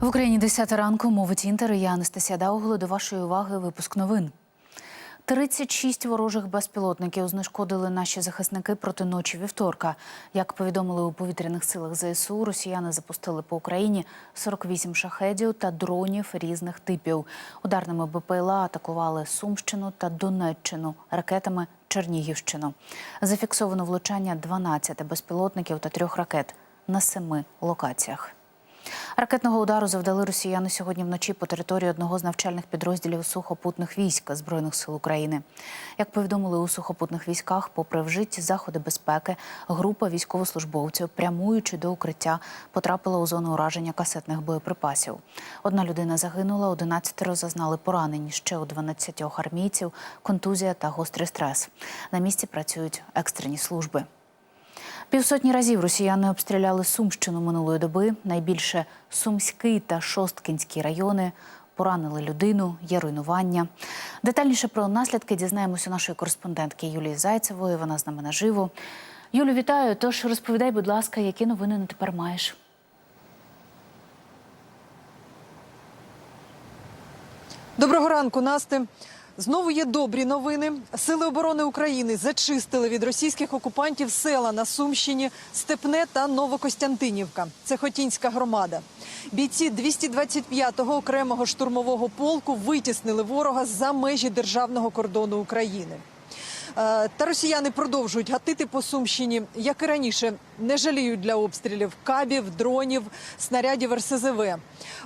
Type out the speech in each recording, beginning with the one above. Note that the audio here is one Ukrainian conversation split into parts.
В Україні 10 ранку мовить інтер. Я Анастасія Даугло. До вашої уваги випуск новин. 36 ворожих безпілотників знешкодили наші захисники проти ночі вівторка. Як повідомили у повітряних силах ЗСУ, росіяни запустили по Україні 48 шахедів та дронів різних типів. Ударними БПЛА атакували Сумщину та Донеччину, ракетами Чернігівщину. Зафіксовано влучання 12 безпілотників та трьох ракет на семи локаціях. Ракетного удару завдали росіяни сьогодні вночі по території одного з навчальних підрозділів сухопутних військ Збройних сил України. Як повідомили у сухопутних військах, попри вжиті заходи безпеки, група військовослужбовців, прямуючи до укриття, потрапила у зону ураження касетних боєприпасів. Одна людина загинула, 11 зазнали поранень. Ще у 12 армійців контузія та гострий стрес. На місці працюють екстрені служби. Півсотні разів росіяни обстріляли Сумщину минулої доби. Найбільше Сумський та Шосткінський райони поранили людину, є руйнування. Детальніше про наслідки дізнаємося нашої кореспондентки Юлії Зайцевої. Вона з нами наживо. Юлю, вітаю. Тож розповідай, будь ласка, які новини на тепер маєш. Доброго ранку, Насте. Знову є добрі новини. Сили оборони України зачистили від російських окупантів села на Сумщині Степне та Новокостянтинівка. Це Хотінська громада. Бійці 225-го окремого штурмового полку витіснили ворога за межі державного кордону України. Е, Та росіяни продовжують гатити по Сумщині, як і раніше, не жаліють для обстрілів кабів, дронів, снарядів РСЗВ.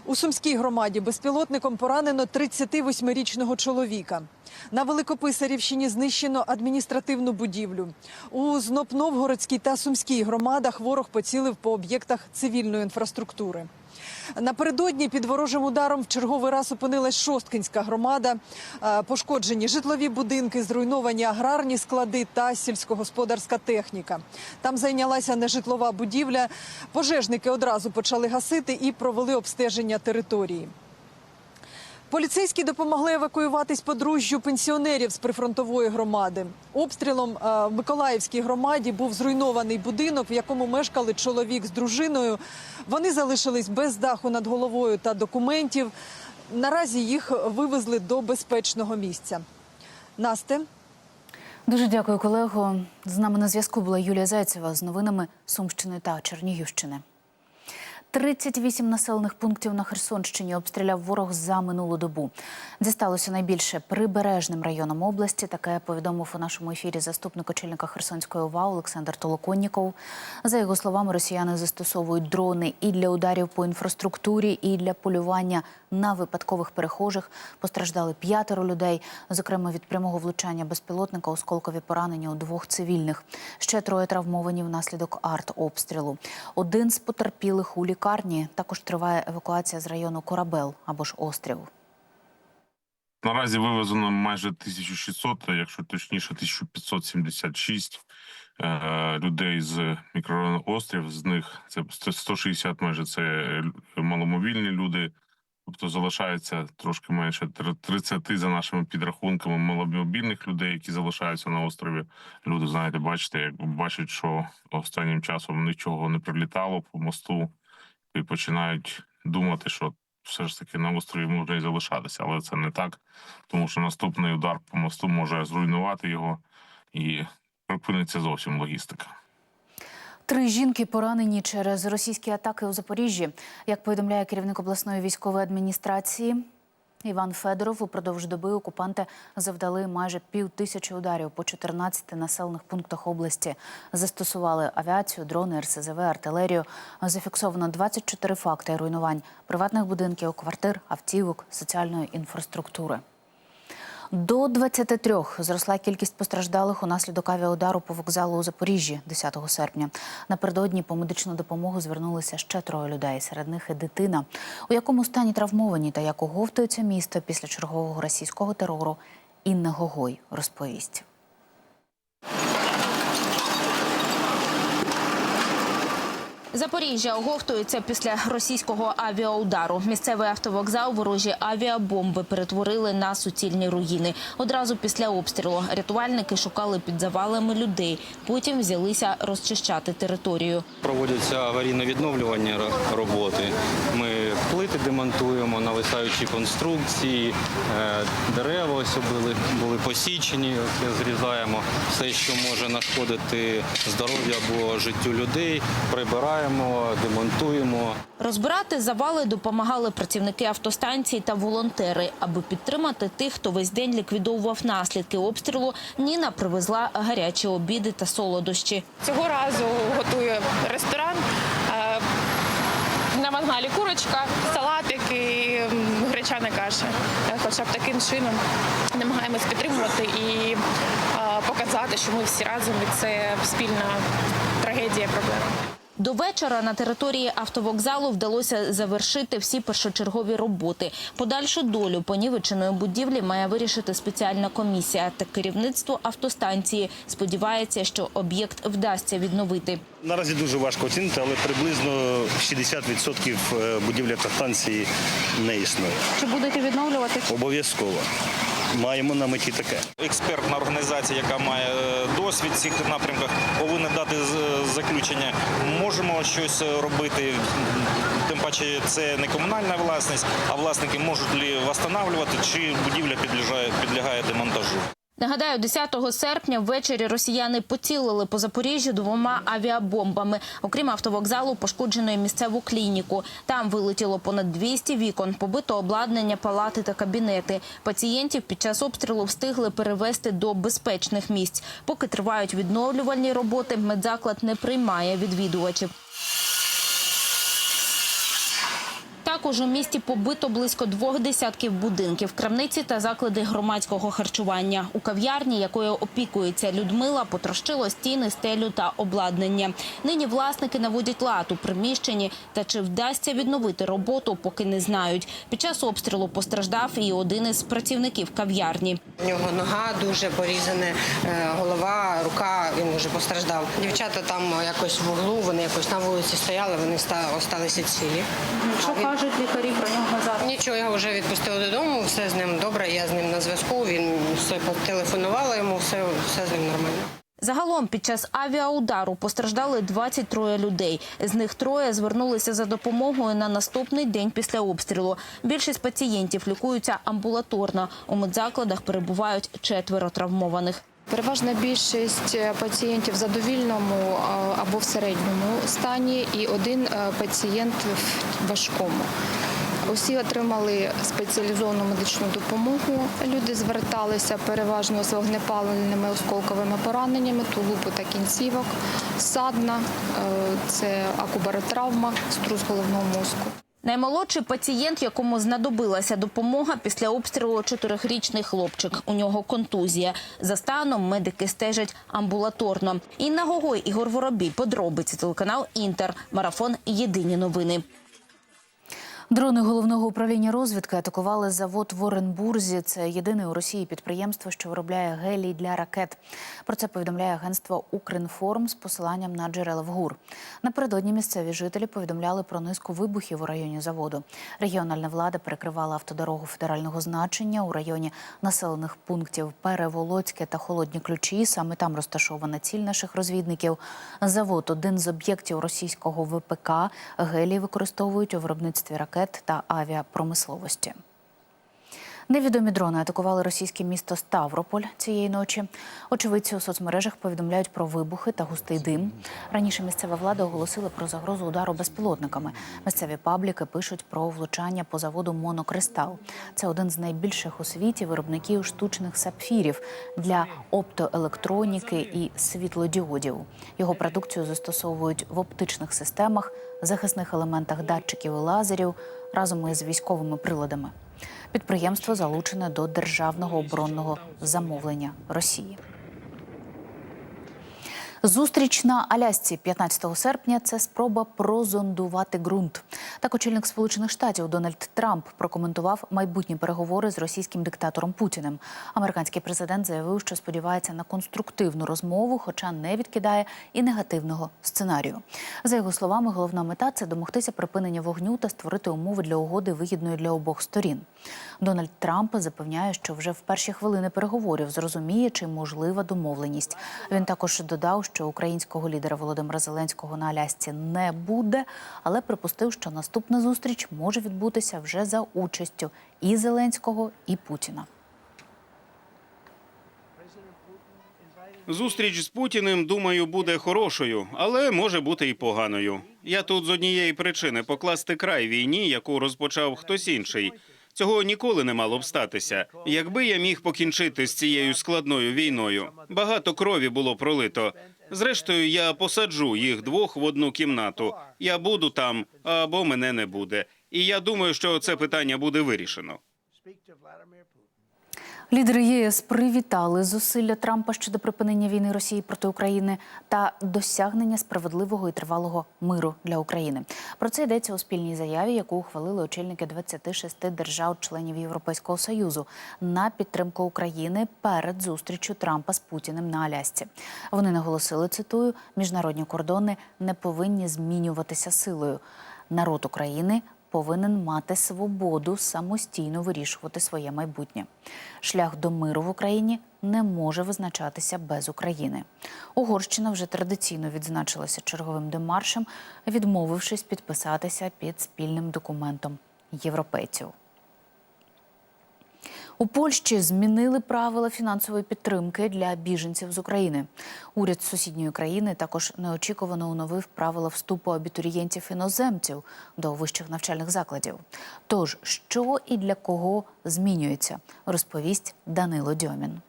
У Сумській громаді безпілотником поранено 38-річного чоловіка. На Великописарівщині знищено адміністративну будівлю. У Знопновгородській та Сумській громадах ворог поцілив по об'єктах цивільної інфраструктури. Напередодні під ворожим ударом в черговий раз опинилась Шосткинська громада. Е, Пошкоджені житлові будинки, зруйновані аграрні склади та сільськогосподарська техніка. Там зайнялася нежитлова будівля. Пожежники одразу почали гасити і провели обстеження території. Поліцейські допомогли евакуюватись подружжю пенсіонерів з прифронтової громади. Обстрілом е, в Миколаївській громаді був зруйнований будинок, в якому мешкали чоловік з дружиною. Вони залишились без даху над головою та документів. Наразі їх вивезли до безпечного місця. Насте. Дуже дякую, колего. З нами на зв'язку була Юлія Зайцева з новинами Сумщини та Чернігівщини. 38 населених пунктів на Херсонщині обстріляв ворог за минулу добу. Дісталося найбільше прибережним районом області. Таке повідомив у нашому ефірі заступник очільника Херсонської ОВА Олександр Толоконніков. За його словами, росіяни застосовують дрони і для ударів по інфраструктурі, і для полювання на випадкових перехожих. Постраждали п'ятеро людей. Зокрема, від прямого влучання безпілотника осколкові поранення у двох цивільних. Ще троє травмовані внаслідок артобстрілу. Один з потерпілих у лікарні. Також триває евакуація з району Корабел або ж острів. Наразі вивезено майже 1600, якщо точніше, 1576 е, людей з мікрорайону Острів. З них це 160 майже це е, маломобільні люди. Тобто залишається трошки менше тр- 30 за нашими підрахунками маломобільних людей, які залишаються на острові. Люди, знаєте, бачите, як бачать, що останнім часом нічого не прилітало по мосту, і починають думати, що все ж таки на острові можна і залишатися, але це не так, тому що наступний удар по мосту може зруйнувати його і припиниться зовсім логістика. Три жінки поранені через російські атаки у Запоріжжі. Як повідомляє керівник обласної військової адміністрації Іван Федоров, упродовж доби окупанти завдали майже пів тисячі ударів по 14 населених пунктах області. Застосували авіацію, дрони, РСЗВ, артилерію. Зафіксовано 24 факти руйнувань приватних будинків, квартир, автівок, соціальної інфраструктури. До 23 зросла кількість постраждалих унаслідок авіаудару по вокзалу у Запоріжжі 10 серпня. Напередодні по медичну допомогу звернулися ще троє людей. Серед них і дитина. У якому стані травмовані та як оговтується місто після чергового російського терору, Інна Гогой розповість. Запоріжжя оговтується після російського авіаудару. Місцевий автовокзал ворожі авіабомби перетворили на суцільні руїни. Одразу після обстрілу рятувальники шукали під завалами людей. Потім взялися розчищати територію. Проводяться аварійно-відновлювання роботи. Ми плити демонтуємо, нависаючі конструкції, е, дерева ось були, були посічені, зрізаємо. Все, що може нашкодити здоров'ю або життю людей, прибираємо, демонтуємо. Розбирати завали допомагали працівники автостанції та волонтери. Аби підтримати тих, хто весь день ліквідовував наслідки обстрілу, Ніна привезла гарячі обіди та солодощі. Цього разу готує ресторан. е, На мангалі курочка, салатики, м, гречана каша. Хоча б таким чином намагаємось підтримувати і е, показати, що ми всі разом і це спільна трагедія проблема. До вечора на території автовокзалу вдалося завершити всі першочергові роботи. Подальшу долю понівеченої будівлі має вирішити спеціальна комісія. Та керівництво автостанції сподівається, що об'єкт вдасться відновити. Наразі дуже важко оцінити, але приблизно 60% е, будівлі автостанції не існує. Чи будете відновлювати? Обов'язково. Маємо на меті таке. експертна організація, яка має е, досвід в цих напрямках, повинна дати з- заключення. Можемо щось е, робити. Тим паче, це не комунальна власність, а власники можуть ли встановлювати, чи будівля підлягає, підлягає демонтажу. Нагадаю, 10 серпня ввечері росіяни поцілили по Запоріжжю двома авіабомбами. Окрім автовокзалу, пошкоджено і місцеву клініку. Там вилетіло понад 200 вікон, побито обладнання, палати та кабінети. Пацієнтів під час обстрілу встигли перевести до безпечних місць. Поки тривають відновлювальні роботи, медзаклад не приймає відвідувачів. Також у місті побито близько двох десятків будинків, крамниці та заклади громадського харчування. У кав'ярні, якою опікується Людмила, потрощило стіни, стелю та обладнання. Нині власники наводять лад у приміщенні, та чи вдасться відновити роботу, поки не знають. Під час обстрілу постраждав і один із працівників кав'ярні. У нього нога дуже порізана, е, голова, рука, він вже постраждав. Дівчата там якось в углу, вони якось на вулиці стояли, вони ста- осталися цілі. Що кажуть лікарі про нього зараз? Нічого, його вже відпустили додому, все з ним добре, я з ним на зв'язку, він все телефонувала йому, все, все з ним нормально. Загалом під час авіаудару постраждали 23 людей. З них троє звернулися за допомогою на наступний день після обстрілу. Більшість пацієнтів лікуються амбулаторно. У медзакладах перебувають четверо травмованих. Переважна більшість е, пацієнтів в задовільному е, або в середньому стані, і один е, пацієнт в важкому. Усі отримали спеціалізовану медичну допомогу. Люди зверталися переважно з вогнепаленими осколковими пораненнями, тулупу та кінцівок, садна, це акубаротравма, струс головного мозку. Наймолодший пацієнт, якому знадобилася допомога після обстрілу чотирихрічний хлопчик. У нього контузія. За станом медики стежать амбулаторно. Інна Гогой, Ігор Воробій. Подробиці телеканал Інтер. Марафон. Єдині новини. Дрони головного управління розвідки атакували завод в Оренбурзі. Це єдине у Росії підприємство, що виробляє гелій для ракет. Про це повідомляє агентство Укрінформ з посиланням на джерела в ГУР. Напередодні місцеві жителі повідомляли про низку вибухів у районі заводу. Регіональна влада перекривала автодорогу федерального значення у районі населених пунктів Переволоцьке та Холодні Ключі. Саме там розташована ціль наших розвідників. Завод один з об'єктів російського ВПК. Гелій використовують у виробництві ракет та авіапромисловості. Невідомі дрони атакували російське місто Ставрополь цієї ночі. Очевидці у соцмережах повідомляють про вибухи та густий дим. Раніше місцева влада оголосила про загрозу удару безпілотниками. Місцеві пабліки пишуть про влучання по заводу Монокристал. Це один з найбільших у світі виробників штучних сапфірів для оптоелектроніки і світлодіодів. Його продукцію застосовують в оптичних системах, захисних елементах датчиків і лазерів разом із військовими приладами. Підприємство залучене до державного оборонного замовлення Росії. Зустріч на Алясці 15 серпня це спроба прозондувати ґрунт. Так очільник Сполучених Штатів Дональд Трамп прокоментував майбутні переговори з російським диктатором Путіним. Американський президент заявив, що сподівається на конструктивну розмову, хоча не відкидає і негативного сценарію. За його словами, головна мета це домогтися припинення вогню та створити умови для угоди вигідної для обох сторін. Дональд Трамп запевняє, що вже в перші хвилини переговорів зрозуміє, чи можлива домовленість. Він також додав, що українського лідера Володимира Зеленського на Алясці не буде, але припустив, що наступна зустріч може відбутися вже за участю і Зеленського, і Путіна. Зустріч з Путіним, думаю, буде хорошою, але може бути і поганою. Я тут з однієї причини покласти край війні, яку розпочав хтось інший. Цього ніколи не мало б статися. Якби я міг покінчити з цією складною війною, багато крові було пролито. Зрештою, я посаджу їх двох в одну кімнату. Я буду там або мене не буде. І я думаю, що це питання буде вирішено. Лідери ЄС привітали зусилля Трампа щодо припинення війни Росії проти України та досягнення справедливого і тривалого миру для України. Про це йдеться у спільній заяві, яку ухвалили очільники 26 держав-членів Європейського союзу на підтримку України перед зустрічю Трампа з Путіним на Алясці. Вони наголосили, цитую, міжнародні кордони не повинні змінюватися силою. Народ України повинен мати свободу самостійно вирішувати своє майбутнє. Шлях до миру в Україні не може визначатися без України. Угорщина вже традиційно відзначилася черговим демаршем, відмовившись підписатися під спільним документом європейців. У Польщі змінили правила фінансової підтримки для біженців з України. Уряд сусідньої країни також неочікувано оновив правила вступу абітурієнтів іноземців до вищих навчальних закладів. Тож, що і для кого змінюється, розповість Данило Дьомін.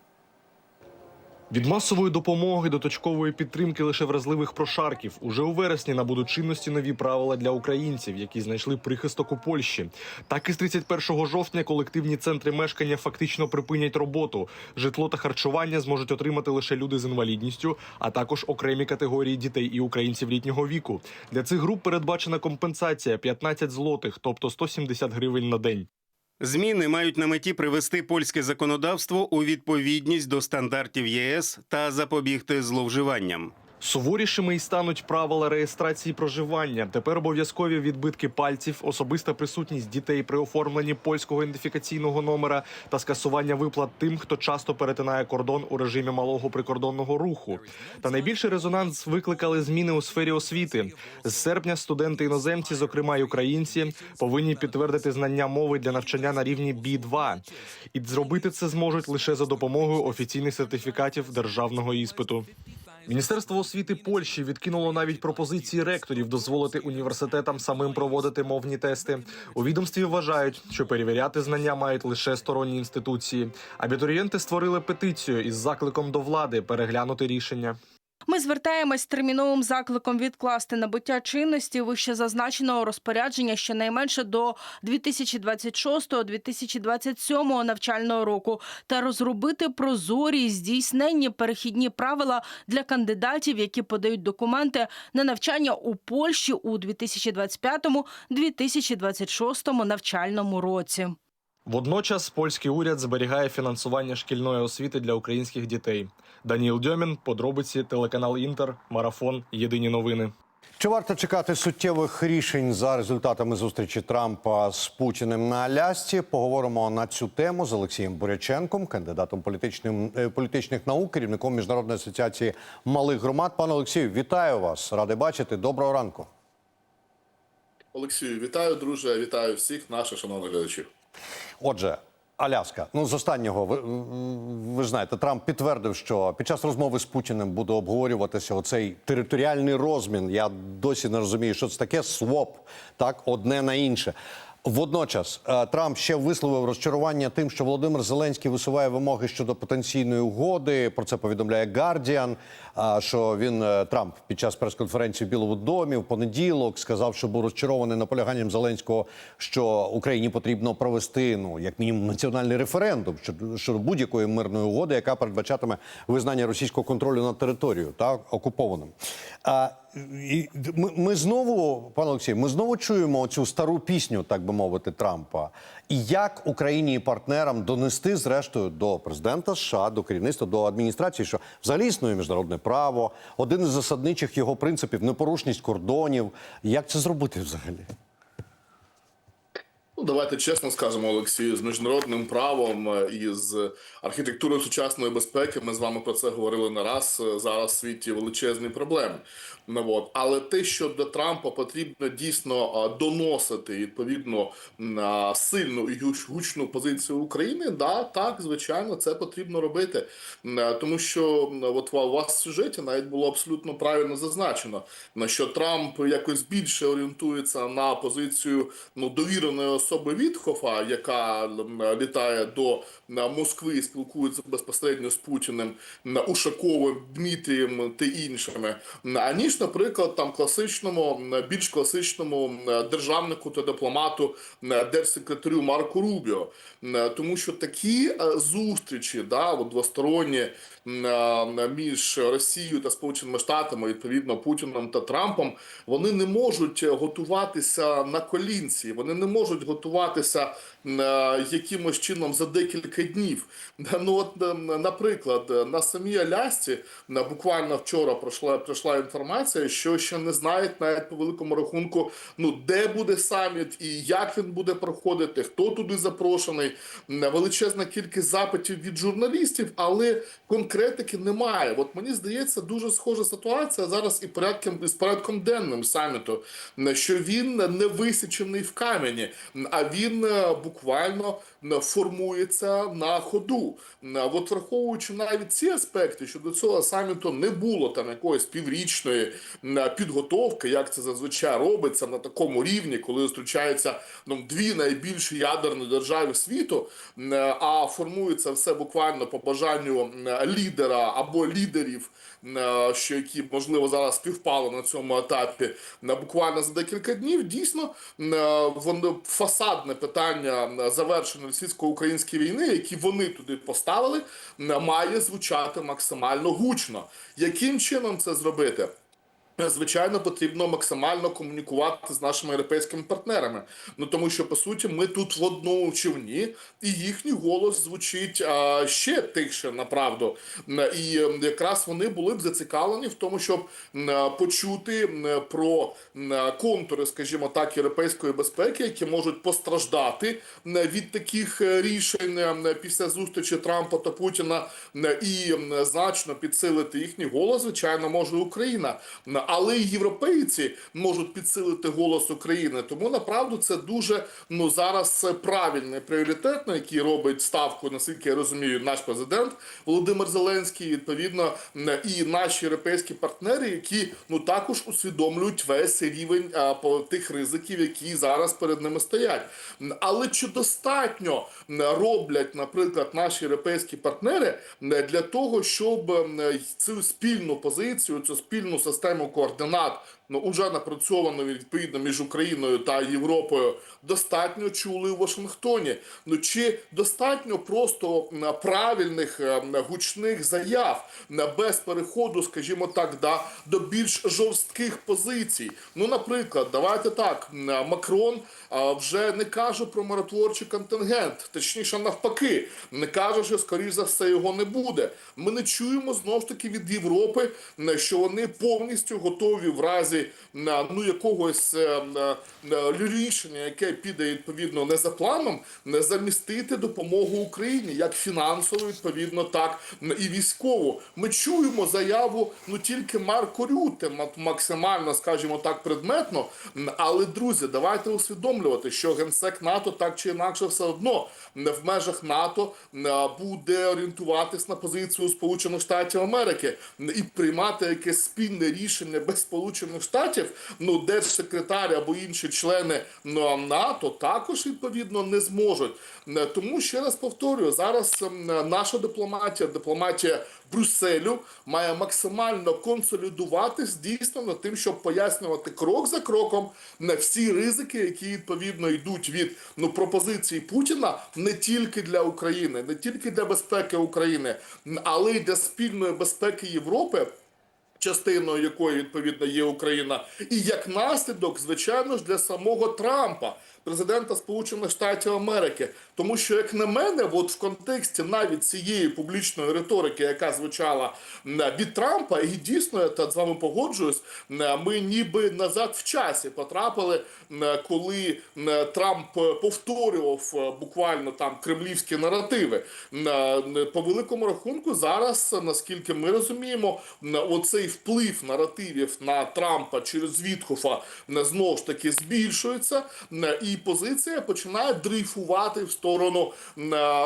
Від масової допомоги до точкової підтримки лише вразливих прошарків уже у вересні набудуть чинності нові правила для українців, які знайшли прихисток у Польщі. Так і з 31 жовтня колективні центри мешкання фактично припинять роботу. Житло та харчування зможуть отримати лише люди з інвалідністю, а також окремі категорії дітей і українців літнього віку. Для цих груп передбачена компенсація 15 злотих, тобто 170 гривень на день. Зміни мають на меті привести польське законодавство у відповідність до стандартів ЄС та запобігти зловживанням. Суворішими й стануть правила реєстрації проживання. Тепер обов'язкові відбитки пальців, особиста присутність дітей при оформленні польського ідентифікаційного номера та скасування виплат тим, хто часто перетинає кордон у режимі малого прикордонного руху. Та найбільший резонанс викликали зміни у сфері освіти. З серпня студенти іноземці, зокрема й українці, повинні підтвердити знання мови для навчання на рівні B2. І зробити це зможуть лише за допомогою офіційних сертифікатів державного іспиту. Міністерство освіти Польщі відкинуло навіть пропозиції ректорів дозволити університетам самим проводити мовні тести. У відомстві вважають, що перевіряти знання мають лише сторонні інституції. Абітурієнти створили петицію із закликом до влади переглянути рішення. Ми звертаємось терміновим закликом відкласти набуття чинності вище зазначеного розпорядження щонайменше до 2026-2027 навчального року та розробити прозорі і здійсненні перехідні правила для кандидатів, які подають документи на навчання у Польщі у 2025-2026 навчальному році. Водночас польський уряд зберігає фінансування шкільної освіти для українських дітей. Даніл Дьомін, подробиці, телеканал Інтер, марафон. Єдині новини. Чи варто чекати суттєвих рішень за результатами зустрічі Трампа з Путіним на Алясці? Поговоримо на цю тему з Олексієм Буряченком, кандидатом політичним е, політичних наук, керівником міжнародної асоціації малих громад. Пане Олексію, вітаю вас! Радий бачити. Доброго ранку. Олексію, вітаю, друже. Вітаю всіх наших шановних глядачів. Отже, Аляска. Ну з останнього ви, ви знаєте, Трамп підтвердив, що під час розмови з Путіним буде обговорюватися оцей територіальний розмін. Я досі не розумію, що це таке своп, так одне на інше. Водночас е, Трамп ще висловив розчарування тим, що Володимир Зеленський висуває вимоги щодо потенційної угоди. Про це повідомляє Guardian, а, Що він е, Трамп під час прес-конференції в Білому домі в понеділок сказав, що був розчарований наполяганням Зеленського, що Україні потрібно провести ну як мінімум національний референдум щодо, щодо будь-якої мирної угоди, яка передбачатиме визнання російського контролю над територією та окупованим. І ми, ми знову, пане Олексій, ми знову чуємо цю стару пісню, так би мовити, Трампа. І як Україні і партнерам донести, зрештою, до президента США, до керівництва, до адміністрації, що взагалі існує міжнародне право, один із засадничих його принципів непорушність кордонів. Як це зробити взагалі? Ну, давайте чесно скажемо, Олексію, з міжнародним правом е, і з архітектурою сучасної безпеки. Ми з вами про це говорили не раз. е, Зараз в світі величезні проблеми. Ну, от. Але те, що до Трампа потрібно дійсно е, доносити відповідно сильну і гуч- гучну позицію України, да, так, звичайно, це потрібно робити. Тому що от у вас в сюжеті навіть було абсолютно правильно зазначено, на що Трамп якось більше орієнтується на позицію ну, довіреної особи Вітхофа, яка літає до Москви і спілкується безпосередньо з Путіним, Ушаковим, Дмитрієм та іншими, аніж, наприклад, там класичному, більш класичному державнику та дипломату, держсекретарю Марку Рубіо. Тому що такі е, зустрічі, да, двосторонні е, між Росією та Сполученими Штатами, відповідно Путіном та Трампом, вони не можуть готуватися на колінці, вони не можуть готуватися м, е, якимось чином за декілька днів. Ну от, наприклад, на самій Алясці буквально вчора пройшла прийшла інформація, що ще не знають навіть по великому рахунку, ну де буде саміт і як він буде проходити, хто туди запрошений. Величезна кількість запитів від журналістів, але конкретики немає. От мені здається, дуже схожа ситуація зараз і порядком з порядком денним саміту, що він не висічений в камені, а він е, буквально формується на ходу. От враховуючи навіть ці аспекти, що до цього саміту не було там якоїсь піврічної підготовки, як це зазвичай робиться на такому рівні, коли зустрічаються ну, дві найбільші ядерні держави світу, а формується все буквально по бажанню лідера або лідерів, що які можливо зараз співпали на цьому етапі, на буквально за декілька днів. Дійсно, м, воно фасадне питання завершення російсько-української війни, які вони туди поставили, має звучати максимально гучно. Яким чином це зробити? Звичайно, потрібно максимально комунікувати з нашими європейськими партнерами. Ну тому що по суті ми тут в одному човні, і їхній голос звучить а, ще тихше, направду. І якраз вони були б зацікавлені в тому, щоб почути про контури, скажімо так, європейської безпеки, які можуть постраждати від таких е, рішень після зустрічі Трампа та Путіна, і значно підсилити їхній голос. Звичайно, може Україна. Але і європейці можуть підсилити голос України. Тому направду це дуже ну зараз правильний пріоритет, на який робить ставку, наскільки я розумію, наш президент Володимир Зеленський. Відповідно, і наші європейські партнери, які ну також усвідомлюють весь рівень а, по тих ризиків, які зараз перед ними стоять. Але чи достатньо роблять, наприклад, наші європейські партнери для того, щоб цю спільну позицію, цю спільну систему координат ну уже напрацьовано відповідно між Україною та Європою, достатньо чули у Вашингтоні. Ну чи достатньо просто правильних гучних заяв без переходу, скажімо так, да, до більш жорстких позицій? Ну, наприклад, давайте так, Макрон вже не каже про миротворчий контингент, точніше навпаки, не каже, що скоріш за все його не буде. Ми не чуємо знов ж таки від Європи, що вони повністю готові в разі на ну якогось е, е, рішення, яке піде відповідно не за планом, не замістити допомогу Україні як фінансово, відповідно, так і військову. Ми чуємо заяву ну тільки Марко Рюте, ма- максимально, скажімо так, предметно. Але друзі, давайте усвідомлювати, що генсек НАТО так чи інакше все одно м, в межах НАТО буде орієнтуватись на позицію Сполучених Штатів Америки і приймати якесь спільне рішення без Сполучених Штатів, ну держсекретар або інші члени НАТО також відповідно не зможуть. Е, Тому ще раз повторюю, зараз ем, наша дипломатія, дипломатія Брюсселю має максимально консолідуватись дійсно над тим, щоб пояснювати крок за кроком на всі ризики, які відповідно йдуть від ну пропозиції Путіна не тільки для України, не тільки для безпеки України, але й для спільної безпеки Європи частиною якої відповідно є Україна, і як наслідок, звичайно ж, для самого Трампа, президента Сполучених Штатів Америки. Тому що, як на мене, от в контексті навіть цієї публічної риторики, яка звучала від Трампа, і дійсно я та з вами погоджуюсь, ми ніби назад в часі потрапили, коли Трамп повторював е, буквально там кремлівські наративи. Е, По великому рахунку, зараз, наскільки ми розуміємо, оцей вплив наративів на Трампа через Вітхофа м, знову ж таки збільшується, і позиція починає дрейфувати в сторону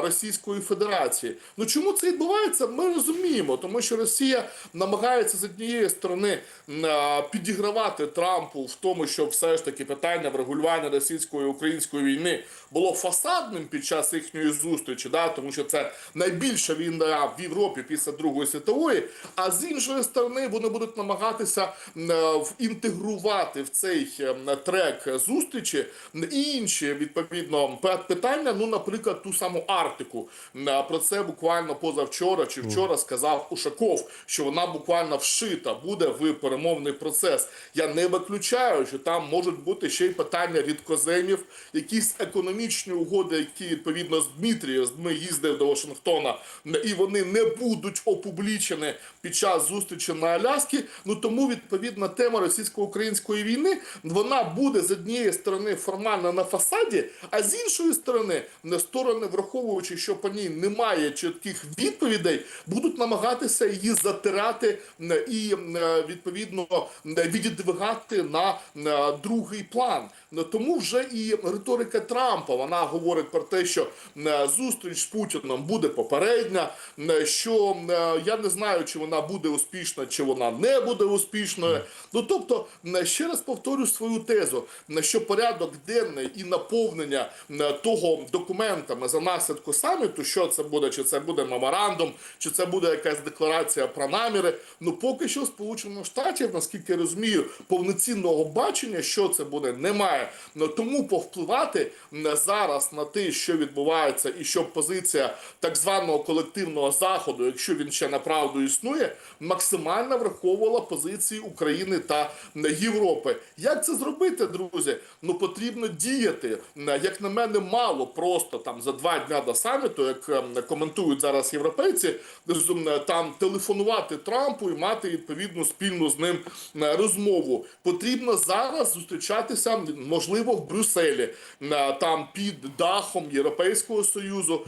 Російської Федерації. Ну чому це відбувається? Ми розуміємо, тому що Росія намагається з однієї сторони е, підігравати Трампу в тому, що все ж таки питання врегулювання російської української війни було фасадним під час їхньої зустрічі, да, тому що це найбільша війна в Європі після Другої світової. А з іншої сторони вони будуть намагатися е, в- інтегрувати в цей е, трек зустрічі і інші відповідно питання. Ну, наприклад, ту саму Арктику. Е, Про це буквально позавчора чи вчора сказав Ушаков, що вона буквально вшита буде в перемовний процес. Я не виключаю, що там можуть бути ще й питання рідкоземів, якісь економічні угоди, які відповідно з Дмитрієм ми їздив до Вашингтона, і вони не будуть опублічені під час зустрічі на Аляскі. Ну тому відповідна тема російсько-української війни вона буде з однієї сторони формально на фасаді, а з іншої сторони, не сторони, враховуючи, що по ній немає чітких відповідей, будуть намагатися її затирати і відповідно м, віддвигати на другий план. Ну, Тому вже і риторика Трампа вона говорить про те, що зустріч з Путіном буде попередня, що я не знаю, чи вона буде успішна, чи вона не буде успішною. Ну тобто, ще раз повторю свою тезу, що порядок денний і наповнення того документами за наслідку саміту, що це буде, чи це буде меморандум, чи це буде якась декларація про наміри. Ну поки що Сполучених Штатів, наскільки я розумію, повноцінного бачення, що це буде, немає. Ну, тому повпливати зараз на те, що відбувається, і щоб позиція так званого колективного заходу, якщо він ще направду існує, максимально враховувала позиції України та Європи. Як це зробити, друзі? Ну потрібно діяти. Як на мене, мало просто там за два дня до саміту, як ем, коментують зараз європейці, там телефонувати Трампу і мати відповідну спільну з ним розмову. Потрібно зараз зустрічатися, можливо, в Брюсселі, там під дахом Європейського союзу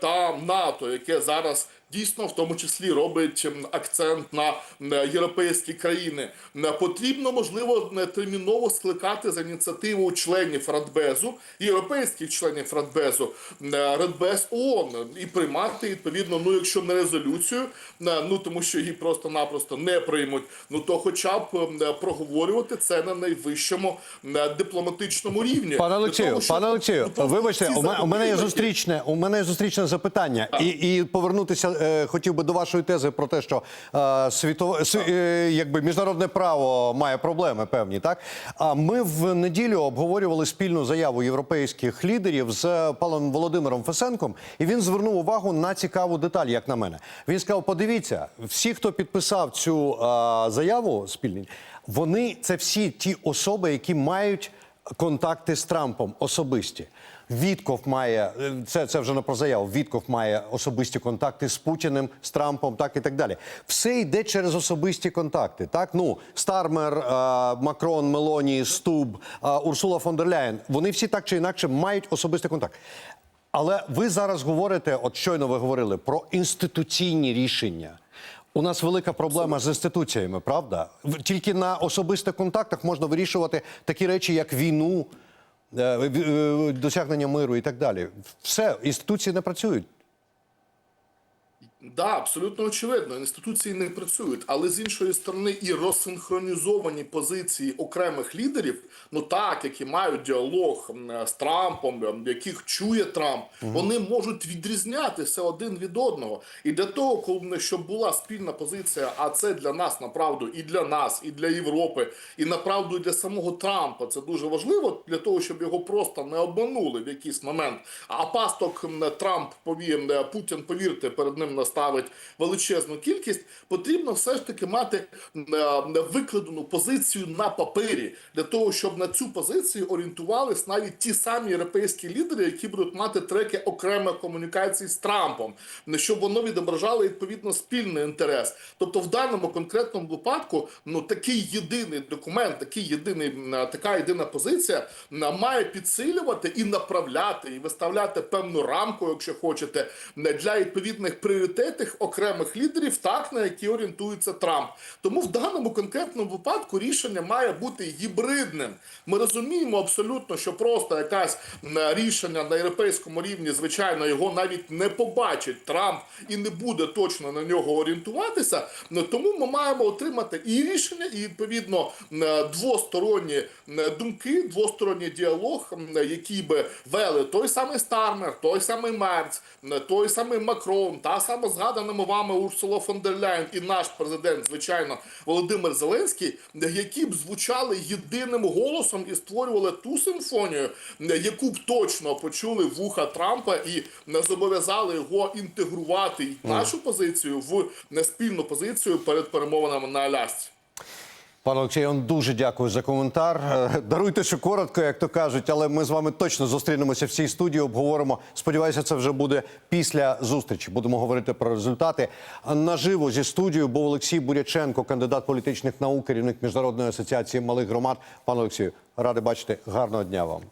та НАТО, яке зараз. Дійсно, в тому числі робить ем, акцент на європейські країни. Е, Потрібно, можливо, е, терміново скликати за ініціативу членів Радбезу, європейських членів Радбезу, е, Радбез ООН і приймати відповідно, ну якщо не резолюцію, ну тому що її просто-напросто не приймуть. Ну то, хоча б е, проговорювати це на найвищому дипломатичному рівні. Пане Олексію, того, пане Олексію, ну, вибачте, у мене, у мене є зустрічне, у мене є зустрічне запитання, і, і повернутися е, хотів би до вашої тези про те, що е, світове е, якби міжнародне право має проблеми певні. Так а ми в неділю обговорювали спільну заяву європейських лідерів з паном Володимиром Фесенком, і він звернув увагу на цікаву деталь, як на мене. Він сказав: подивіться, всі, хто підписав цю е, заяву спільні, вони це всі ті особи, які мають контакти з Трампом особисті. Вітков має е, це, це вже не про заяву. Вітков має особисті контакти з Путіним, з Трампом, так і так далі. Все йде через особисті контакти. Так, ну Стармер, е, Макрон, Мелоні, Стуб, е, Урсула фон дер Ляєн. Вони всі так чи інакше мають особистий контакт. Але ви зараз говорите, от щойно ви говорили про інституційні рішення. У нас велика проблема з інституціями, правда? Тільки на особистих контактах можна вирішувати такі речі, як війну, досягнення миру і так далі. Все, інституції не працюють. Да, абсолютно очевидно. Інституції не працюють, але з іншої сторони, і розсинхронізовані позиції окремих лідерів, ну так, які мають діалог з Трампом, яких чує Трамп, вони можуть відрізнятися один від одного. І для того, коли щоб була спільна позиція, а це для нас направду і для нас, і для Європи, і направду і для самого Трампа. Це дуже важливо для того, щоб його просто не обманули в якийсь момент. А пасток Трамп повір, Путін, повірте, перед ним наставить величезну кількість. Потрібно все ж таки мати е, викладену позицію на папері для того, щоб на цю позицію орієнтувались навіть ті самі європейські лідери, які будуть мати треки окремих комунікацій з Трампом, щоб воно відображало відповідно спільний інтерес. Тобто, в даному конкретному випадку, ну такий єдиний документ, такий єдиний е, така єдина позиція має підсилювати і направляти, і виставляти певну рамку, якщо хочете, для відповідних пріоритетів окремих лідерів, так на які орієнтується Трамп. Тому в даному конкретному випадку рішення має бути гібридним. Ми розуміємо абсолютно, що просто якась рішення на європейському рівні, звичайно, його навіть не побачить Трамп і не буде точно на нього орієнтуватися. Ну, Тому ми маємо отримати і рішення, і відповідно двосторонні думки, двосторонній діалог, який би вели той самий Стармер, той самий Мерц, той самий Макрон, та сама згадана вами Урсула фон дер Ляйн і наш президент, звичайно, Володимир Зеленський, які б звучали єдиним голосом і створювали ту симфонію, яку б точно почули вуха Трампа і зобов'язали його інтегрувати і нашу позицію в неспільну позицію перед перемовинами на Алясці. Пане Олексію, вам дуже дякую за коментар. Е, Даруйте, що коротко, як то кажуть, але ми з вами точно зустрінемося в цій студії. Обговоримо. Сподіваюся, це вже буде після зустрічі. Будемо говорити про результати. Наживо зі студією був Олексій Буряченко, кандидат політичних наук, керівник міжнародної асоціації малих громад. Пане Олексію, радий бачити. Гарного дня вам.